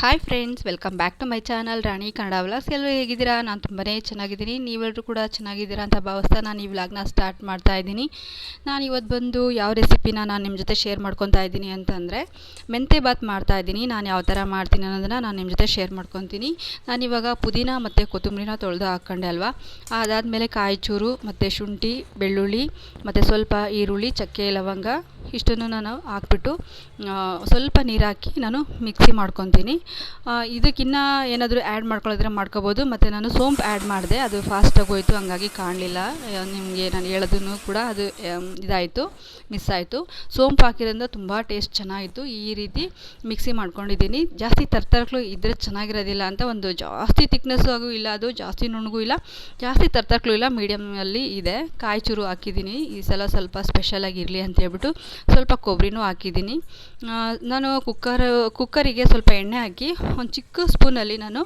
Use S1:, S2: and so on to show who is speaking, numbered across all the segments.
S1: Hi friends welcome back to my channel Rani Kannada vlogs ಎಲ್ಲರೂ ಹೇಗಿದ್ದೀರಾ? ನಾನು ತುಂಬಾ ಚೆನ್ನಾಗಿದ್ದೀನಿ. ನೀವೆಲ್ಲರೂ ಕೂಡ ಚೆನ್ನಾಗಿದ್ದೀರಾ ಅಂತ ಭಾವಿಸ್ತಾ ನಾನು ಈ ವ್ಲಾಗ್ನ ಸ್ಟಾರ್ಟ್ ಮಾಡ್ತಾ ಇದ್ದೀನಿ. ನಾನು ಇವತ್ತು ಬಂದು ಯಾವ ರೆಸಿಪಿನ ನಾನು ನಿಮ್ಮ ಜೊತೆ ಶೇರ್ ಮಾಡ್ಕೊತಾ ಇದ್ದೀನಿ ಅಂತಂದರೆ, ಮೆಂತೆ ಬಾತ್ ಮಾಡ್ತಾ ಇದ್ದೀನಿ. ನಾನು ಯಾವ ಥರ ಮಾಡ್ತೀನಿ ಅನ್ನೋದನ್ನು ನಾನು ನಿಮ್ಮ ಜೊತೆ ಶೇರ್ ಮಾಡ್ಕೊತೀನಿ. ನಾನಿವಾಗ ಪುದೀನ ಮತ್ತು ಕೊತ್ತಂಬರಿನ ತೊಳೆದು ಹಾಕ್ಕೊಂಡೆ ಅಲ್ವಾ? ಅದಾದಮೇಲೆ ಕಾಯಿ ಚೂರು ಮತ್ತು ಶುಂಠಿ, ಬೆಳ್ಳುಳ್ಳಿ ಮತ್ತು ಸ್ವಲ್ಪ ಈರುಳ್ಳಿ, ಚಕ್ಕೆ, ಲವಂಗ ಇಷ್ಟನ್ನು ನಾನು ಹಾಕ್ಬಿಟ್ಟು ಸ್ವಲ್ಪ ನೀರು ಹಾಕಿ ನಾನು ಮಿಕ್ಸಿ ಮಾಡ್ಕೊತೀನಿ. ಇದಕ್ಕಿನ್ನ ಏನಾದರೂ ಆ್ಯಡ್ ಮಾಡ್ಕೊಳ್ಳೋದ್ರೆ ಮಾಡ್ಕೋಬೋದು. ಮತ್ತು ನಾನು ಸೋಂಪು ಆ್ಯಡ್ ಮಾಡಿದೆ. ಅದು ಫಾಸ್ಟಾಗಿ ಹೋಯಿತು, ಹಂಗಾಗಿ ಕಾಣಲಿಲ್ಲ. ನಿಮಗೆ ನಾನು ಹೇಳೋದನ್ನು ಕೂಡ ಅದು ಇದಾಯಿತು ಮಿಸ್ ಆಯಿತು. ಸೋಂಪು ಹಾಕಿರೋದ್ರಿಂದ ತುಂಬ ಟೇಸ್ಟ್ ಚೆನ್ನಾಗಿತ್ತು. ಈ ರೀತಿ ಮಿಕ್ಸಿ ಮಾಡ್ಕೊಂಡಿದ್ದೀನಿ. ಜಾಸ್ತಿ ತರ್ತರ್ಕಲು ಇದ್ದರೆ ಚೆನ್ನಾಗಿರೋದಿಲ್ಲ ಅಂತ ಒಂದು ಜಾಸ್ತಿ ತಿಕ್ನೆಸ್ಸು ಆಗು ಇಲ್ಲ, ಅದು ಜಾಸ್ತಿ ನುಣ್ಣಗೂ ಇಲ್ಲ. ಜಾಸ್ತಿ ತರ್ತರ್ಕಲು ಇಲ್ಲ ಮೀಡಿಯಮಲ್ಲಿ ಇದೆ. ಕಾಯಿ ಚೂರು ಹಾಕಿದ್ದೀನಿ. ಈ ಸಲ ಸ್ವಲ್ಪ ಸ್ಪೆಷಲಾಗಿ ಇರಲಿ ಅಂತ ಹೇಳ್ಬಿಟ್ಟು ಸ್ವಲ್ಪ ಕೊಬ್ಬರಿನೂ ಹಾಕಿದ್ದೀನಿ. ನಾನು ಕುಕ್ಕರ್ ಕುಕ್ಕರಿಗೆ ಸ್ವಲ್ಪ ಎಣ್ಣೆ ಹಾಕಿ, ಒಂದು ಚಿಕ್ಕ ಸ್ಪೂನಲ್ಲಿ ನಾನು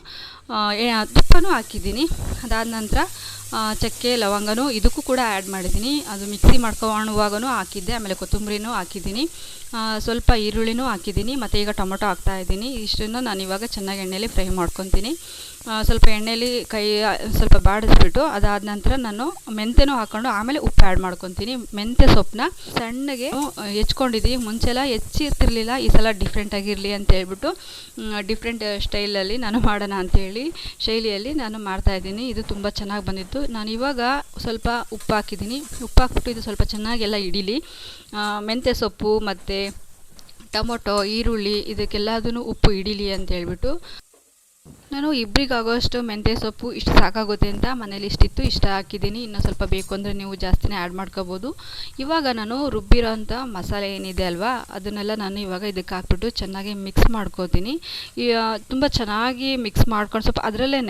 S1: ತುಪ್ಪನೂ ಹಾಕಿದ್ದೀನಿ. ಅದಾದ ನಂತರ ಚಕ್ಕೆ, ಲವಂಗನೂ ಇದಕ್ಕೂ ಕೂಡ ಆ್ಯಡ್ ಮಾಡಿದ್ದೀನಿ. ಅದು ಮಿಕ್ಸಿ ಮಾಡ್ಕೊಳ್ಳುವಾಗೂ ಹಾಕಿದ್ದೆ, ಆಮೇಲೆ ಕೊತ್ತಂಬರಿನೂ ಹಾಕಿದ್ದೀನಿ. ಸ್ವಲ್ಪ ಈರುಳ್ಳಿನೂ ಹಾಕಿದ್ದೀನಿ, ಮತ್ತು ಈಗ ಟೊಮೊಟೊ ಹಾಕ್ತಾಯಿದ್ದೀನಿ ಇಷ್ಟನ್ನು ನಾನು ಇವಾಗ ಚೆನ್ನಾಗಿ ಎಣ್ಣೆಯಲ್ಲಿ ಫ್ರೈ ಮಾಡ್ಕೊತೀನಿ. ಸ್ವಲ್ಪ ಎಣ್ಣೆಯಲ್ಲಿ ಕೈ, ಸ್ವಲ್ಪ ಬಾಡಿಸ್ಬಿಟ್ಟು ಅದಾದ ನಂತರ ನಾನು ಮೆಂತೆನೂ ಹಾಕ್ಕೊಂಡು ಆಮೇಲೆ ಉಪ್ಪು ಆ್ಯಡ್ ಮಾಡ್ಕೊತೀನಿ. ಮೆಂತ್ಯ ಸೊಪ್ಪನ್ನ ಸಣ್ಣಗೆ ಹೆಚ್ಕೊಂಡಿದ್ದೀನಿ ಮುಂಚೆಲ್ಲ ಹೆಚ್ಚಿರ್ತಿರ್ಲಿಲ್ಲ, ಈ ಸಲ ಡಿಫ್ರೆಂಟಾಗಿರಲಿ ಅಂತ ಹೇಳ್ಬಿಟ್ಟು ಡಿಫ್ರೆಂಟ್ ಸ್ಟೈಲಲ್ಲಿ ನಾನು ಮಾಡೋಣ ಅಂಥೇಳಿ ಶೈಲಿಯಲ್ಲಿ ನಾನು ಮಾಡ್ತಾಯಿದ್ದೀನಿ ಇದು ತುಂಬ ಚೆನ್ನಾಗಿ ಬಂದಿತ್ತು. ನಾನು ಇವಾಗ ಸ್ವಲ್ಪ ಉಪ್ಪು ಹಾಕಿದ್ದೀನಿ ಉಪ್ಪು ಹಾಕ್ಬಿಟ್ಟು ಇದು ಸ್ವಲ್ಪ ಚೆನ್ನಾಗೆಲ್ಲ ಹಿಡೀಲಿ ಮೆಂತ್ಯ ಸೊಪ್ಪು ಮತ್ತು ಟೊಮೊಟೊ, ಈರುಳ್ಳಿ ಇದಕ್ಕೆಲ್ಲದೂ ಉಪ್ಪು ಹಿಡೀಲಿ ಅಂತ ಹೇಳ್ಬಿಟ್ಟು ನಾನು ಇಬ್ಬರಿಗಾಗೋಷ್ಟು ಮೆಂತ್ಯ ಸೊಪ್ಪು ಇಷ್ಟು ಸಾಕಾಗುತ್ತೆ ಅಂತ ಮನೇಲಿ ಇಷ್ಟಿತ್ತು, ಇಷ್ಟ ಹಾಕಿದ್ದೀನಿ. ಇನ್ನೂ ಸ್ವಲ್ಪ ಬೇಕು ಅಂದರೆ ನೀವು ಜಾಸ್ತಿನೇ ಆ್ಯಡ್ ಮಾಡ್ಕೋಬೋದು. ಇವಾಗ ನಾನು ರುಬ್ಬಿರೋ ಅಂಥ ಮಸಾಲೆ ಏನಿದೆ ಅಲ್ವಾ, ಅದನ್ನೆಲ್ಲ ನಾನು ಇವಾಗ ಇದಕ್ಕೆ ಹಾಕ್ಬಿಟ್ಟು ಚೆನ್ನಾಗಿ ಮಿಕ್ಸ್ ಮಾಡ್ಕೋತೀನಿ. ತುಂಬ ಚೆನ್ನಾಗಿ ಮಿಕ್ಸ್ ಮಾಡ್ಕೊಂಡು ಸ್ವಲ್ಪ ಅದರಲ್ಲೇ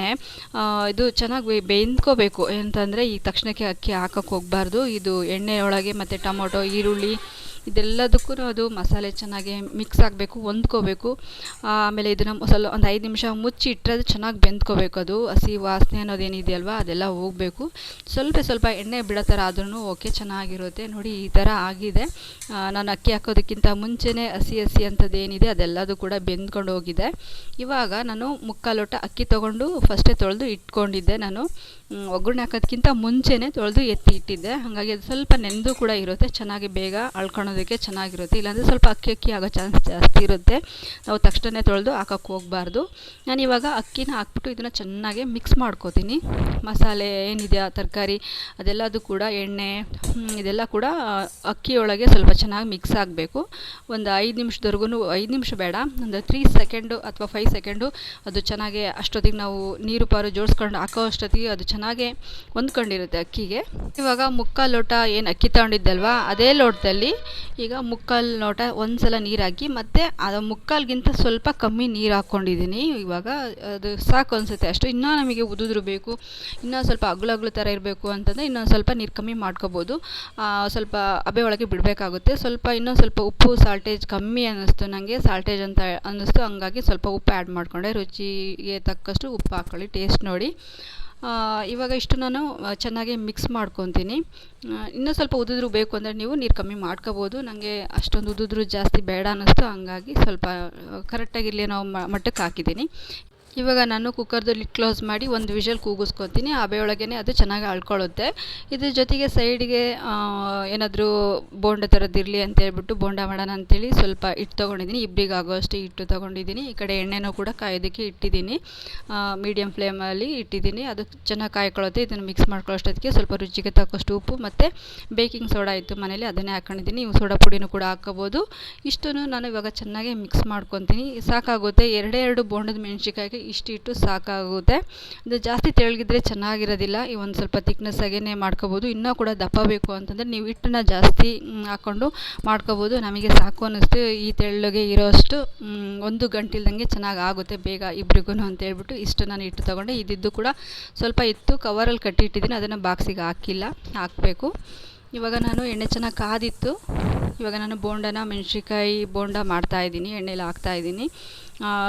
S1: ಇದು ಚೆನ್ನಾಗಿ ಬೇಯ್ಕೋಬೇಕು ಅಂತಂದರೆ ಈ ತಕ್ಷಣಕ್ಕೆ ಅಕ್ಕಿ ಹಾಕೋಕ್ಕೆ ಹೋಗಬಾರ್ದು. ಇದು ಎಣ್ಣೆ ಒಳಗೆ ಮತ್ತು ಟೊಮೊಟೊ, ಈರುಳ್ಳಿ ಇದೆಲ್ಲದಕ್ಕೂ ಅದು ಮಸಾಲೆ ಚೆನ್ನಾಗಿ ಮಿಕ್ಸ್ ಆಗಬೇಕು, ಹೊಂದ್ಕೋಬೇಕು. ಆಮೇಲೆ ಇದನ್ನು ಸ್ವಲ್ಪ ಒಂದು ಐದು ನಿಮಿಷ ಮುಚ್ಚಿ ಇಟ್ಟರೆ ಅದು ಚೆನ್ನಾಗಿ ಬೆಂದ್ಕೋಬೇಕು ಅದು, ಹಸಿ ವಾಸನೆ ಅನ್ನೋದೇನಿದೆಯಲ್ವ, ಅದೆಲ್ಲ ಹೋಗಬೇಕು. ಸ್ವಲ್ಪ ಸ್ವಲ್ಪ ಎಣ್ಣೆ ಬಿಡೋ ಥರ ಆದ್ರೂ ಓಕೆ ಚೆನ್ನಾಗಿರುತ್ತೆ. ನೋಡಿ, ಈ ಥರ ಆಗಿದೆ. ನಾನು ಅಕ್ಕಿ ಹಾಕೋದಕ್ಕಿಂತ ಮುಂಚೆನೇ ಹಸಿ ಹಸಿ ಅಂಥದ್ದು ಏನಿದೆ ಅದೆಲ್ಲದೂ ಕೂಡ ಬೆಂದ್ಕೊಂಡು ಹೋಗಿದೆ. ಇವಾಗ ನಾನು ಮುಕ್ಕಾಲು ಲೋಟ ಅಕ್ಕಿ ತೊಗೊಂಡು ಫಸ್ಟೇ ತೊಳೆದು ಇಟ್ಕೊಂಡಿದ್ದೆ ನಾನು. ಒಗ್ಗರಣೆ ಹಾಕೋದಕ್ಕಿಂತ ಮುಂಚೆನೇ ತೊಳೆದು ಎತ್ತಿ ಇಟ್ಟಿದ್ದೆ. ಹಾಗಾಗಿ ಅದು ಸ್ವಲ್ಪ ನೆಂದು ಕೂಡ ಇರುತ್ತೆ, ಚೆನ್ನಾಗಿ ಬೇಗ ಅಳ್ಕೊಳೋದಕ್ಕೆ ಚೆನ್ನಾಗಿರುತ್ತೆ. ಇಲ್ಲಾಂದರೆ ಸ್ವಲ್ಪ ಅಕ್ಕಿ ಅಕ್ಕಿ ಆಗೋ ಚಾನ್ಸ್ ಜಾಸ್ತಿ ಇರುತ್ತೆ. ನಾವು ತಕ್ಷಣ ತೊಳೆದು ಹಾಕೋಕ್ಕೆ ಹೋಗಬಾರ್ದು. ನಾನು ಇವಾಗ ಅಕ್ಕಿನ ಹಾಕ್ಬಿಟ್ಟು ಇದನ್ನು ಚೆನ್ನಾಗಿ ಮಿಕ್ಸ್ ಮಾಡ್ಕೋತೀನಿ. ಮಸಾಲೆ ಏನಿದೆಯಾ ತರಕಾರಿ, ಅದೆಲ್ಲದು ಕೂಡ ಎಣ್ಣೆ ಇದೆಲ್ಲ ಕೂಡ ಅಕ್ಕಿಯೊಳಗೆ ಸ್ವಲ್ಪ ಚೆನ್ನಾಗಿ ಮಿಕ್ಸ್ ಆಗಬೇಕು. ಒಂದು ಐದು ನಿಮಿಷದವರೆಗೂ ಐದು ನಿಮಿಷ ಬೇಡ ಒಂದು ತ್ರೀ ಸೆಕೆಂಡು ಅಥವಾ ಫೈವ್ ಸೆಕೆಂಡು ಅದು ಚೆನ್ನಾಗಿ ಅಷ್ಟೊತ್ತಿಗೆ ನಾವು ನೀರು ಪಾರು ಜೋಡಿಸ್ಕೊಂಡು ಹಾಕೋ ಅಷ್ಟೊತ್ತಿಗೆ ಅದು ಚೆನ್ನಾಗಿ ಹೊಂದ್ಕೊಂಡಿರುತ್ತೆ ಅಕ್ಕಿಗೆ. ಇವಾಗ ಮುಕ್ಕಾಲು ಲೋಟ ಏನು ಅಕ್ಕಿ ತಗೊಂಡಿದ್ದಲ್ವಾ? ಅದೇ ಲೋಟದಲ್ಲಿ ಈಗ ಮುಕ್ಕಾಲು ಲೋಟ ಒಂದು ಸಲ ನೀರು ಹಾಕಿ ಮತ್ತು ಅದು ಮುಕ್ಕಾಲ್ಗಿಂತ ಸ್ವಲ್ಪ ಕಮ್ಮಿ ನೀರು ಹಾಕ್ಕೊಂಡಿದ್ದೀನಿ ಇವಾಗ ಅದು ಸಾಕು ಅನಿಸುತ್ತೆ. ಅಷ್ಟು ಇನ್ನೂ ನಮಗೆ ಉದುದ್ರು ಬೇಕು. ಇನ್ನೂ ಸ್ವಲ್ಪ ಅಗ್ಳು ಥರ ಇರಬೇಕು ಅಂತಂದರೆ ಇನ್ನೊಂದು ಸ್ವಲ್ಪ ನೀರು ಕಮ್ಮಿ ಮಾಡ್ಕೋಬೋದು. ಸ್ವಲ್ಪ ಹಬೆ ಒಳಗೆ ಬಿಡಬೇಕಾಗುತ್ತೆ. ಸ್ವಲ್ಪ ಇನ್ನೂ ಸ್ವಲ್ಪ ಉಪ್ಪು, ಸಾಲ್ಟೇಜ್ ಕಮ್ಮಿ ಅನ್ನಿಸ್ತು ನನಗೆ ಸಾಲ್ಟೇಜ್ ಅಂತ ಅನ್ನಿಸ್ತು. ಹಂಗಾಗಿ ಸ್ವಲ್ಪ ಉಪ್ಪು ಆ್ಯಡ್ ಮಾಡಿಕೊಂಡೆ. ರುಚಿಗೆ ತಕ್ಕಷ್ಟು ಉಪ್ಪು ಹಾಕ್ಕೊಳ್ಳಿ ಟೇಸ್ಟ್ ನೋಡಿ. ಇವಾಗ ಇಷ್ಟು ನಾನು ಚೆನ್ನಾಗಿ ಮಿಕ್ಸ್ ಮಾಡ್ಕೊತೀನಿ. ಇನ್ನೂ ಸ್ವಲ್ಪ ಉದುದ್ರು ಬೇಕು ಅಂದರೆ ನೀವು ನೀರು ಕಮ್ಮಿ ಮಾಡ್ಕೋಬೋದು. ನನಗೆ ಅಷ್ಟೊಂದು ಉದುದ್ರು ಜಾಸ್ತಿ ಬೇಡ ಅನ್ನಿಸ್ತು. ಹಂಗಾಗಿ ಸ್ವಲ್ಪ ಕರೆಕ್ಟಾಗಿ ಇಲ್ಲಿ ನಾವು ಮಟ್ಟಕ್ಕೆ ಹಾಕಿದ್ದೀನಿ. ಇವಾಗ ನಾನು ಕುಕ್ಕರ್ದಲ್ಲಿ ಕ್ಲೋಸ್ ಮಾಡಿ ಒಂದು ವಿಷಲ್ ಕೂಗಿಸ್ಕೊತೀನಿ. ಹಬೆಯೊಳಗೇ ಅದು ಚೆನ್ನಾಗಿ ಅಳ್ಕೊಳ್ಳುತ್ತೆ. ಇದ್ರ ಜೊತೆಗೆ ಸೈಡ್ಗೆ ಏನಾದರೂ ಬೋಂಡ ಥರದ್ದಿರಲಿ ಅಂತ ಹೇಳ್ಬಿಟ್ಟು ಬೋಂಡ ಮಾಡೋಣ ಅಂತೇಳಿ ಸ್ವಲ್ಪ ಹಿಟ್ಟು ತೊಗೊಂಡಿದ್ದೀನಿ. ಇಬ್ಬರಿಗೆ ಆಗೋಷ್ಟು ಹಿಟ್ಟು ತೊಗೊಂಡಿದ್ದೀನಿ. ಈ ಕಡೆ ಎಣ್ಣೆನೂ ಕೂಡ ಕಾಯೋದಕ್ಕೆ ಇಟ್ಟಿದ್ದೀನಿ. ಮೀಡಿಯಮ್ ಫ್ಲೇಮಲ್ಲಿ ಇಟ್ಟಿದ್ದೀನಿ. ಅದು ಚೆನ್ನಾಗಿ ಕಾಯ್ಕೊಳ್ಳುತ್ತೆ. ಇದನ್ನು ಮಿಕ್ಸ್ ಮಾಡ್ಕೊಳ್ಳೋಷ್ಟೊತ್ತಿಗೆ ಸ್ವಲ್ಪ ರುಚಿಗೆ ತಕ್ಕಷ್ಟು ಉಪ್ಪು ಮತ್ತು ಬೇಕಿಂಗ್ ಸೋಡಾ ಇತ್ತು ಮನೇಲಿ, ಅದನ್ನೇ ಹಾಕೊಂಡಿದ್ದೀನಿ. ನೀವು ಸೋಡಾ ಪುಡಿನೂ ಕೂಡ ಹಾಕ್ಕೋಬೋದು ಇಷ್ಟನ್ನು ನಾನು ಇವಾಗ ಚೆನ್ನಾಗಿ ಮಿಕ್ಸ್ ಮಾಡ್ಕೊತೀನಿ. ಸಾಕಾಗುತ್ತೆ. ಎರಡೇ ಎರಡು ಬೋಂಡದ ಮೆಣಸಿಕಾಯಿಗೆ ಇಷ್ಟು ಇಟ್ಟು ಸಾಕಾಗುತ್ತೆ. ಅದು ಜಾಸ್ತಿ ತೆಳ್ಳಗಿದ್ರೆ ಚೆನ್ನಾಗಿರೋದಿಲ್ಲ. ಈ ಒಂದು ಸ್ವಲ್ಪ ತಿಕ್ನೆಸ್ ಆಗೇ ಮಾಡ್ಕೋಬೋದು. ಇನ್ನೂ ಕೂಡ ದಪ್ಪ ಬೇಕು ಅಂತಂದರೆ ನೀವು ಹಿಟ್ಟನ್ನ ಜಾಸ್ತಿ ಹಾಕ್ಕೊಂಡು ಮಾಡ್ಕೋಬೋದು. ನಮಗೆ ಸಾಕು ಅನ್ನಿಸ್ತು. ಈ ತೆಳ್ಳಗೆ ಇರೋಷ್ಟು ಒಂದು ಗಂಟಿಲ್ದಂಗೆ ಚೆನ್ನಾಗಿ ಆಗುತ್ತೆ ಬೇಗ ಇಬ್ರಿಗೂ ಅಂತ ಹೇಳ್ಬಿಟ್ಟು ಇಷ್ಟು ನಾನು ಇಟ್ಟು ತೊಗೊಂಡೆ. ಇದ್ದಿದ್ದು ಕೂಡ ಸ್ವಲ್ಪ ಇತ್ತು. ಕವರಲ್ಲಿ ಕಟ್ಟಿಟ್ಟಿದ್ದೀನಿ. ಅದನ್ನು ಬಾಕ್ಸಿಗೆ ಹಾಕಿಲ್ಲ. ಹಾಕಬೇಕು. ಇವಾಗ ನಾನು ಎಣ್ಣೆ ಚೆನ್ನಾಗಿ ಕಾದಿತ್ತು. ಇವಾಗ ನಾನು ಬೋಂಡನ, ಮೆಣಸಿನ್ಕಾಯಿ ಬೋಂಡ ಮಾಡ್ತಾಯಿದ್ದೀನಿ ಎಣ್ಣೆಲಿ ಹಾಕ್ತಾಯಿದ್ದೀನಿ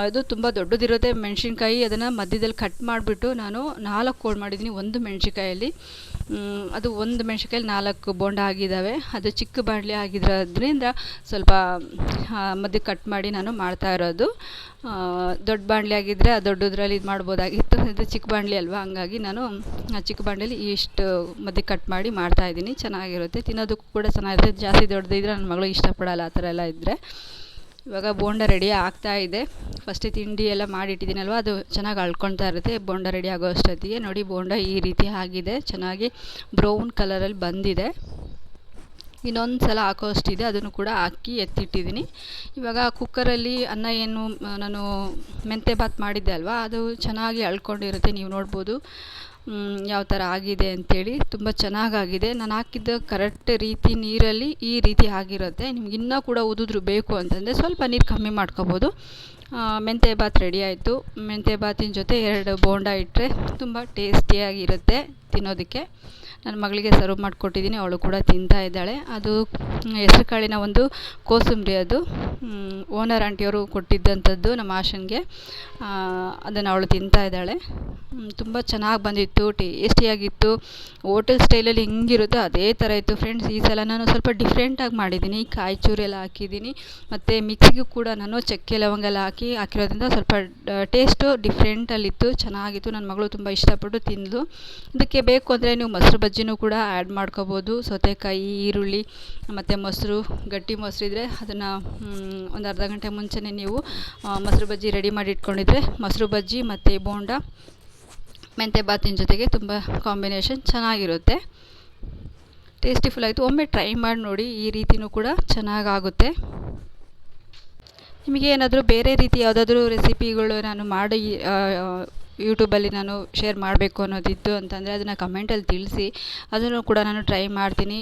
S1: ಅದು ತುಂಬ ದೊಡ್ಡದಿರುತ್ತೆ ಮೆಣಸಿನ್ಕಾಯಿ, ಅದನ್ನು ಮಧ್ಯದಲ್ಲಿ ಕಟ್ ಮಾಡಿಬಿಟ್ಟು ನಾನು ನಾಲ್ಕು ಕೋಡ್ ಮಾಡಿದ್ದೀನಿ, ಒಂದು ಮೆಣಸಿನ್ಕಾಯಲ್ಲಿ. ಅದು ಒಂದು ಮೆಣಸಿನ್ಕಾಯಲ್ಲಿ ನಾಲ್ಕು ಬೋಂಡ ಆಗಿದ್ದಾವೆ. ಅದು ಚಿಕ್ಕ ಬಾಣಲೆ ಆಗಿರೋದ್ರಿಂದ ಸ್ವಲ್ಪ ಮಧ್ಯೆ ಕಟ್ ಮಾಡಿ ನಾನು ಮಾಡ್ತಾ ಇರೋದು. ದೊಡ್ಡ ಬಾಣಲೆ ಆಗಿದ್ದರೆ ದೊಡ್ಡದ್ರಲ್ಲಿ ಇದು ಮಾಡ್ಬೋದಾಗಿತ್ತು. ಇದು ಚಿಕ್ಕ ಬಾಣಲೆ ಅಲ್ವಾ? ಹಂಗಾಗಿ ನಾನು ಚಿಕ್ಕ ಬಾಣಲೆಲಿ ಇಷ್ಟು ಮಧ್ಯೆ ಕಟ್ ಮಾಡಿ ಮಾಡ್ತಾ ಇದ್ದೀನಿ. ಚೆನ್ನಾಗಿರುತ್ತೆ. ತಿನ್ನೋದಕ್ಕೂ ಕೂಡ ಚೆನ್ನಾಗಿರುತ್ತೆ. ಜಾಸ್ತಿ ದೊಡ್ಡದಿದ್ರೆ ನನ್ನ ಮಗಳು ಇಷ್ಟಪಡಲ್ಲ ಆ ಥರ ಎಲ್ಲ ಇದ್ದರೆ ಇವಾಗ ಬೋಂಡ ರೆಡಿ ಆಗ್ತಾ ಇದೆ. ಫಸ್ಟ್ ತಿಂಡಿ ಎಲ್ಲ ಮಾಡಿಟ್ಟಿದ್ದೀನಲ್ವ, ಅದು ಚೆನ್ನಾಗಿ ಅಳ್ಕೊಳ್ತಾ ಇರುತ್ತೆ. ಬೋಂಡ ರೆಡಿ ಆಗೋ ಅಷ್ಟೊತ್ತಿಗೆ ನೋಡಿ ಬೋಂಡ ಈ ರೀತಿ ಆಗಿದೆ, ಚೆನ್ನಾಗಿ ಬ್ರೌನ್ ಕಲರಲ್ಲಿ ಬಂದಿದೆ. ಇನ್ನೊಂದು ಸಲ ಹಾಕೋ ಅಷ್ಟಿದೆ ಅದನ್ನು ಕೂಡ ಹಾಕಿ ಎತ್ತಿಟ್ಟಿದ್ದೀನಿ. ಇವಾಗ ಕುಕ್ಕರಲ್ಲಿ ಅನ್ನ ಏನು, ನಾನು ಮೆಂತೆ ಬಾತ್ ಮಾಡಿದ್ದೆ ಅಲ್ವಾ, ಅದು ಚೆನ್ನಾಗಿ ಅಳ್ಕೊಂಡಿರುತ್ತೆ, ನೀವು ನೋಡ್ಬೋದು. ಯಾವ ಥರ ಆಗಿದೆ ಅಂಥೇಳಿ ತುಂಬ ಚೆನ್ನಾಗಾಗಿದೆ. ನಾನು ಹಾಕಿದ್ದ ಕರೆಕ್ಟ್ ರೀತಿ ನೀರಲ್ಲಿ ಈ ರೀತಿ ಆಗಿರುತ್ತೆ. ನಿಮ್ಗೆ ಇನ್ನೂ ಕೂಡ ಉದಿದ್ರು ಬೇಕು ಅಂತಂದರೆ ಸ್ವಲ್ಪ ನೀರು ಕಮ್ಮಿ ಮಾಡ್ಕೋಬೋದು. ಆ, ಮೆಂತೆ ಬಾತ್ ರೆಡಿ ಆಯಿತು. ಮೆಂತ್ಯ ಬಾತಿನ ಜೊತೆ ಎರಡು ಬೋಂಡ ಇಟ್ಟರೆ ತುಂಬ ಟೇಸ್ಟಿಯಾಗಿರುತ್ತೆ ತಿನ್ನೋದಕ್ಕೆ. ನನ್ನ ಮಗಳಿಗೆ ಸರ್ವ್ ಮಾಡಿಕೊಟ್ಟಿದ್ದೀನಿ ಅವಳು ಕೂಡ ತಿಂತಾ ಇದ್ದಾಳೆ. ಅದು ಹೆಸ್ರು ಕಾಳಿನ ಒಂದು ಕೋಸಂಬರಿ ಅದು. ಓನರ್ ಆಂಟಿಯವರು ಕೊಟ್ಟಿದ್ದಂಥದ್ದು ನಮ್ಮ ಆಶನ್ಗೆ. ಅದನ್ನು ಅವಳು ತಿಂತಾ ಇದ್ದಾಳೆ. ತುಂಬ ಚೆನ್ನಾಗಿ ಬಂದಿತ್ತು ಟೇಸ್ಟಿಯಾಗಿತ್ತು. ಹೋಟೆಲ್ ಸ್ಟೈಲಲ್ಲಿ ಹೆಂಗಿರುತ್ತೋ ಅದೇ ಥರ ಇತ್ತು ಫ್ರೆಂಡ್ಸ್ ಈ ಸಲ ನಾನು ಸ್ವಲ್ಪ ಡಿಫ್ರೆಂಟಾಗಿ ಮಾಡಿದ್ದೀನಿ. ಕಾಯಿ ಚೂರು ಎಲ್ಲ ಹಾಕಿದ್ದೀನಿ. ಮತ್ತು ಮಿಕ್ಸಿಗೂ ಕೂಡ ನಾನು ಚಕ್ಕೆ ಲವಂಗ ಎಲ್ಲ ಹಾಕಿ ಹಾಕಿರೋದ್ರಿಂದ ಸ್ವಲ್ಪ ಟೇಸ್ಟು ಡಿಫ್ರೆಂಟಲ್ಲಿತ್ತು ಚೆನ್ನಾಗಿತ್ತು. ನನ್ನ ಮಗಳು ತುಂಬ ಇಷ್ಟಪಟ್ಟು ತಿಂದಳು ಇದಕ್ಕೆ ಬೇಕು ಅಂದರೆ ನೀವು ಮೊಸರು ಬಜ್ಜಿನೂ ಕೂಡ ಆ್ಯಡ್ ಮಾಡ್ಕೋಬೋದು. ಸೌತೆಕಾಯಿ, ಈರುಳ್ಳಿ, ಮತ್ತು ಮೊಸರು, ಗಟ್ಟಿ ಮೊಸರು ಇದ್ದರೆ ಅದನ್ನು ಒಂದು ಅರ್ಧ ಗಂಟೆ ಮುಂಚೆನೇ ನೀವು ಮೊಸರು ಬಜ್ಜಿ ರೆಡಿ ಮಾಡಿ ಇಟ್ಕೊಂಡಿದ್ರೆ ಮೊಸರು ಬಜ್ಜಿ ಮತ್ತು ಬೋಂಡ ಮೆಂತೆ ಬಾತಿನ ಜೊತೆಗೆ ತುಂಬ ಕಾಂಬಿನೇಷನ್ ಚೆನ್ನಾಗಿರುತ್ತೆ. ಟೇಸ್ಟಿಫುಲ್ ಆಯಿತು. ಒಮ್ಮೆ ಟ್ರೈ ಮಾಡಿ ನೋಡಿ, ಈ ರೀತಿಯೂ ಕೂಡ ಚೆನ್ನಾಗಾಗುತ್ತೆ. ನಿಮಗೆ ಏನಾದರೂ ಬೇರೆ ರೀತಿ ಯಾವುದಾದ್ರೂ ರೆಸಿಪಿಗಳು ನಾನು ಮಾಡಿ ಯೂಟ್ಯೂಬಲ್ಲಿ ನಾನು ಶೇರ್ ಮಾಡಬೇಕು ಅನ್ನೋದಿತ್ತು ಅಂತಂದರೆ ಅದನ್ನು ಕಮೆಂಟಲ್ಲಿ ತಿಳಿಸಿ, ಅದನ್ನು ಕೂಡ ನಾನು ಟ್ರೈ ಮಾಡ್ತೀನಿ.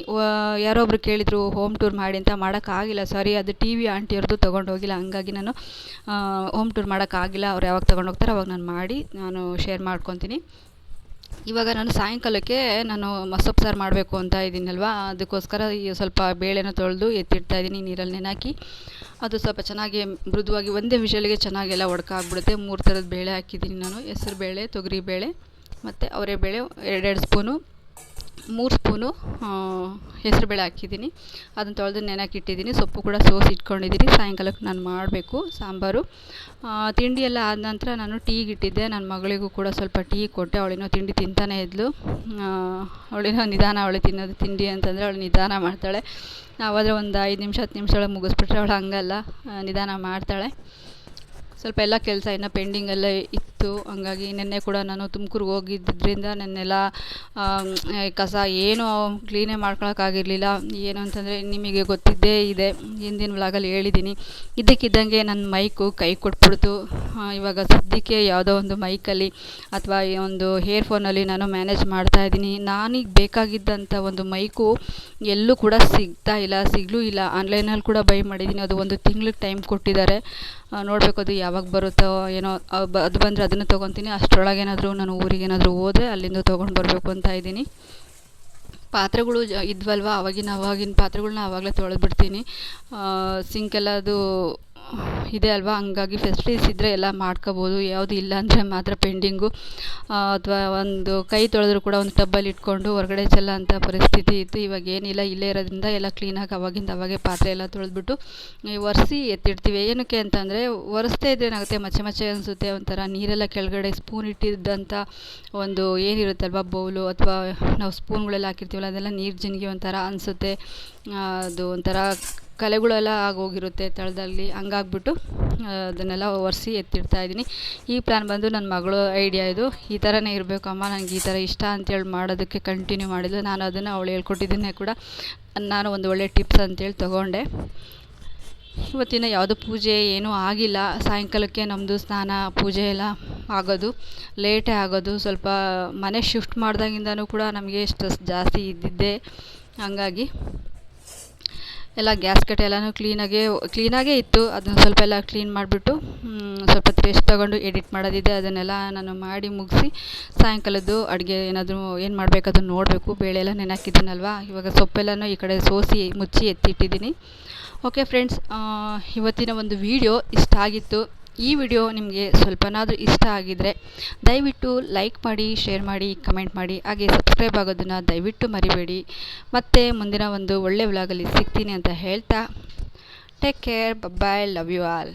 S1: ಯಾರೋ ಒಬ್ರು ಕೇಳಿದರು ಹೋಮ್ ಟೂರ್ ಮಾಡಿ ಅಂತ ಮಾಡೋಕ್ಕಾಗಿಲ್ಲ, ಸಾರಿ ಅದು ಟಿ ವಿ ಆಂಟಿಯವ್ರದ್ದು ತೊಗೊಂಡು ಹೋಗಿಲ್ಲ, ಹಂಗಾಗಿ ನಾನು ಹೋಮ್ ಟೂರ್ ಮಾಡೋಕ್ಕಾಗಿಲ್ಲ, ಅವ್ರು ಯಾವಾಗ ತೊಗೊಂಡು ಹೋಗ್ತಾರೋ ಅವಾಗ ನಾನು ಮಾಡಿ, ನಾನು ಶೇರ್ ಮಾಡ್ಕೊತೀನಿ. ಇವಾಗ ನಾನು ಸಾಯಂಕಾಲಕ್ಕೆ ನಾನು ಮಸೊಪ್ಪು ಸಾರು ಮಾಡಬೇಕು ಅಂತ ಇದ್ದೀನಲ್ವ? ಅದಕ್ಕೋಸ್ಕರ ಈ ಸ್ವಲ್ಪ ಬೇಳೆನ ತೊಳೆದು ಎತ್ತಿಡ್ತಾ ಇದ್ದೀನಿ ನೀರಲ್ಲಿ ನೆನಾಕಿ ಅದು ಸ್ವಲ್ಪ ಚೆನ್ನಾಗಿ ಮೃದುವಾಗಿ ಒಂದೇ ವಿಷಲಿಗೆ ಚೆನ್ನಾಗೆಲ್ಲ ಒಡ್ಕಾಗ್ಬಿಡುತ್ತೆ ಮೂರು ಥರದ ಬೇಳೆ ಹಾಕಿದ್ದೀನಿ ನಾನು. ಹೆಸರು ಬೇಳೆ, ತೊಗರಿ ಬೇಳೆ, ಮತ್ತು ಅವರೆಬೇಳೆ ಎರಡೆರಡು ಸ್ಪೂನು ಮೂರು ಸ್ಪೂನು ಹೆಸರುಬೇಳೆ ಹಾಕಿದ್ದೀನಿ. ಅದನ್ನು ತೊಳೆದು ನೆನೆಕ್ಕೆ ಇಟ್ಟಿದ್ದೀನಿ. ಸೊಪ್ಪು ಕೂಡ ಸೋಸಿ ಇಟ್ಕೊಂಡಿದ್ದೀನಿ. ಸಾಯಂಕಾಲಕ್ಕೆ ನಾನು ಮಾಡಬೇಕು ಸಾಂಬಾರು. ತಿಂಡಿ ಎಲ್ಲ ಆದ ನಂತರ ನಾನು ಟೀಗೆ ಇಟ್ಟಿದ್ದೆ ನನ್ನ ಮಗಳಿಗೂ ಕೂಡ ಸ್ವಲ್ಪ ಟೀ ಕೊಟ್ಟೆ. ಅವಳಿನೋ ತಿಂಡಿ ತಿಂತಾನೆ ಇದ್ಲು. ಅವಳಿನೋ ನಿಧಾನ, ಅವಳು ತಿನ್ನೋದು ತಿಂಡಿ ಅಂತಂದರೆ ಅವಳು ನಿಧಾನ ಮಾಡ್ತಾಳೆ. ನಾವಾದರೆ ಒಂದು ಐದು ನಿಮಿಷ, ಹತ್ತು ನಿಮಿಷ ಒಳಗೆ ಮುಗಿಸ್ಬಿಟ್ರೆ ಅವಳು ಹಂಗಲ್ಲ. ನಿಧಾನ ಮಾಡ್ತಾಳೆ. ಸ್ವಲ್ಪ ಎಲ್ಲ ಕೆಲಸ ಇನ್ನೂ ಪೆಂಡಿಂಗಲ್ಲೇ ಎಲ್ಲ ಇತ್ತು. ಹಂಗಾಗಿ ನಿನ್ನೆ ಕೂಡ ನಾನು ತುಮಕೂರಿಗೆ ಹೋಗಿದ್ದರಿಂದ ನನ್ನೆಲ್ಲ ಕಸ ಏನು ಕ್ಲೀನೇ ಮಾಡ್ಕೊಳಕ್ಕಾಗಿರಲಿಲ್ಲ ಏನು ಅಂತಂದರೆ ನಿಮಗೆ ಗೊತ್ತಿದ್ದೇ ಇದೆ. ಹಿಂದಿನ ವ್ಲಾಗಲ್ಲಿ ಹೇಳಿದ್ದೀನಿ. ಇದ್ದಕ್ಕಿದ್ದಂಗೆ ನನ್ನ ಮೈಕು ಕೈ ಕೊಟ್ಬಿಡ್ತು. ಇವಾಗ ಸದ್ಯಕ್ಕೆ ಯಾವುದೋ ಒಂದು ಮೈಕಲ್ಲಿ ಅಥವಾ ಈ ಒಂದು ಹೇರ್ ಫೋನಲ್ಲಿ ನಾನು ಮ್ಯಾನೇಜ್ ಮಾಡ್ತಾ ಇದ್ದೀನಿ. ನಾನೀಗ ಬೇಕಾಗಿದ್ದಂಥ ಒಂದು ಮೈಕು ಎಲ್ಲೂ ಕೂಡ ಸಿಗ್ತಾ ಇಲ್ಲ, ಸಿಗಲೂ ಇಲ್ಲ. ಆನ್ಲೈನಲ್ಲಿ ಕೂಡ ಬೈ ಮಾಡಿದ್ದೀನಿ. ಅದು ಒಂದು ತಿಂಗ್ಳಿಗೆ ಟೈಮ್ ಕೊಟ್ಟಿದ್ದಾರೆ. ನೋಡಬೇಕು ಅದು ಯಾವಾಗ ಬರುತ್ತೋ ಏನೋ. ಅದು ಬಂದರೆ ಅದನ್ನು ತೊಗೊತೀನಿ. ಅಷ್ಟರೊಳಗೆ ಏನಾದರೂ ನಾನು ಊರಿಗೆ ಏನಾದರೂ ಹೋದರೆ ಅಲ್ಲಿಂದ ತೊಗೊಂಡು ಬರಬೇಕು ಅಂತ ಇದ್ದೀನಿ. ಪಾತ್ರೆಗಳು ಜ ಇದ್ವಲ್ವ? ಆವಾಗಿನ ಆವಾಗಿನ ಪಾತ್ರೆಗಳನ್ನ ಆವಾಗಲೇ ತೊಳೆದ್ಬಿಡ್ತೀನಿ. ಸಿಂಕೆಲ್ಲ ಅದು ಇದೆ ಅಲ್ವಾ? ಹಂಗಾಗಿ ಫೆಸಿಲಿಟೀಸ್ ಇದ್ದರೆ ಎಲ್ಲ ಮಾಡ್ಕೋಬೋದು. ಯಾವುದು ಇಲ್ಲ ಅಂದರೆ ಮಾತ್ರ ಪೆಂಡಿಂಗು ಅಥವಾ ಒಂದು ಕೈ ತೊಳೆದ್ರು ಕೂಡ ಒಂದು ಟಬ್ಬಲ್ಲಿ ಇಟ್ಕೊಂಡು ಹೊರಗಡೆ ಚೆಲ್ಲ ಅಂಥ ಪರಿಸ್ಥಿತಿ ಇತ್ತು. ಇವಾಗ ಏನಿಲ್ಲ, ಇಲ್ಲೇ ಇರೋದ್ರಿಂದ ಎಲ್ಲ ಕ್ಲೀನಾಗಿ ಅವಾಗಿಂದ ಅವಾಗೆ ಪಾತ್ರೆ ಎಲ್ಲ ತೊಳೆದ್ಬಿಟ್ಟು ಒರೆಸಿ ಎತ್ತಿಡ್ತೀವಿ. ಏನಕ್ಕೆ ಅಂತಂದರೆ ಒರೆಸ್ತೇ ಇದ್ರೆ ಏನಾಗುತ್ತೆ? ಮಚ್ಚೆ ಮಚ್ಚೆ ಅನಿಸುತ್ತೆ. ಒಂಥರ ನೀರೆಲ್ಲ ಕೆಳಗಡೆ ಸ್ಪೂನ್ ಇಟ್ಟಿದ್ದಂಥ ಒಂದು ಏನಿರುತ್ತಲ್ವ ಬೌಲು ಅಥವಾ ನಾವು ಸ್ಪೂನ್ಗಳೆಲ್ಲ ಹಾಕಿರ್ತೀವಲ್ಲ, ಅದೆಲ್ಲ ನೀರು ಜಿನಿಗೆ ಒಂಥರ ಅನಿಸುತ್ತೆ. ಅದು ಒಂಥರ ಕಲೆಗಳೆಲ್ಲ ಆಗೋಗಿರುತ್ತೆ ತಳದಲ್ಲಿ ಹಂಗಾಗ್ಬಿಟ್ಟು ಅದನ್ನೆಲ್ಲ ಒರೆಸಿ ಎತ್ತಿಡ್ತಾ ಇದ್ದೀನಿ. ಈ ಪ್ಲ್ಯಾನ್ ಬಂದು ನನ್ನ ಮಗಳು ಐಡಿಯಾ ಇದು. ಈ ಥರನೇ ಇರಬೇಕಮ್ಮ ನನಗೆ ಈ ಥರ ಇಷ್ಟ ಅಂತೇಳಿ ಮಾಡೋದಕ್ಕೆ ಕಂಟಿನ್ಯೂ ಮಾಡಿದ್ಲು. ನಾನು ಅದನ್ನು ಅವಳು ಹೇಳ್ಕೊಟ್ಟಿದ್ದನ್ನೇ ಕೂಡ ನಾನು ಒಂದು ಒಳ್ಳೆ ಟಿಪ್ಸ್ ಅಂತೇಳಿ ತೊಗೊಂಡೆ. ಇವತ್ತಿನ ಯಾವುದೂ ಪೂಜೆ ಏನೂ ಆಗಿಲ್ಲ. ಸಾಯಂಕಾಲಕ್ಕೆ ನಮ್ಮದು ಸ್ನಾನ, ಪೂಜೆ ಎಲ್ಲ ಆಗೋದು. ಲೇಟೇ ಆಗೋದು. ಸ್ವಲ್ಪ ಮನೆ ಶಿಫ್ಟ್ ಮಾಡ್ದಾಗಿಂದನೂ ಕೂಡ ನಮಗೆ ಸ್ಟ್ರೆಸ್ ಜಾಸ್ತಿ ಇದ್ದಿದ್ದೆ. ಹಂಗಾಗಿ ಎಲ್ಲ ಗ್ಯಾಸ್ ಕಟ್ಟೆ ಎಲ್ಲನೂ ಕ್ಲೀನಾಗೇ ಕ್ಲೀನಾಗೇ ಇತ್ತು. ಅದನ್ನು ಸ್ವಲ್ಪ ಎಲ್ಲ ಕ್ಲೀನ್ ಮಾಡಿಬಿಟ್ಟು ಸ್ವಲ್ಪ ರೆಸ್ಟ್ ತೊಗೊಂಡು ಎಡಿಟ್ ಮಾಡೋದಿದೆ. ಅದನ್ನೆಲ್ಲ ನಾನು ಮಾಡಿ ಮುಗಿಸಿ, ಸಾಯಂಕಾಲದ್ದು ಅಡುಗೆ ಏನಾದರೂ ಏನು ಮಾಡಬೇಕು ಅದನ್ನು ನೋಡಬೇಕು. ಬೇಳೆ ಎಲ್ಲ ನೆನೆಹಾಕಿದ್ದೀನಲ್ವ? ಇವಾಗ ಸೊಪ್ಪೆಲ್ಲನೂ ಈ ಕಡೆ ಸೋಸಿ, ಮುಚ್ಚಿ ಎತ್ತಿಟ್ಟಿದ್ದೀನಿ. ಓಕೆ ಫ್ರೆಂಡ್ಸ್ ಇವತ್ತಿನ ಒಂದು ವೀಡಿಯೋ ಇಷ್ಟ ಆಗಿತ್ತು. ಈ ವಿಡಿಯೋ ನಿಮಗೆ ಸ್ವಲ್ಪನಾದರೂ ಇಷ್ಟ ಆಗಿದರೆ ದಯವಿಟ್ಟು ಲೈಕ್ ಮಾಡಿ, ಶೇರ್ ಮಾಡಿ, ಕಮೆಂಟ್ ಮಾಡಿ, ಹಾಗೆ ಸಬ್ಸ್ಕ್ರೈಬ್ ಆಗೋದನ್ನು ದಯವಿಟ್ಟು ಮರಿಬೇಡಿ. ಮತ್ತೆ ಮುಂದಿನ ಒಂದು ಒಳ್ಳೆ ವ್ಲಾಗಲ್ಲಿ ಸಿಗ್ತೀನಿ ಅಂತ ಹೇಳ್ತಾ take care bye love you all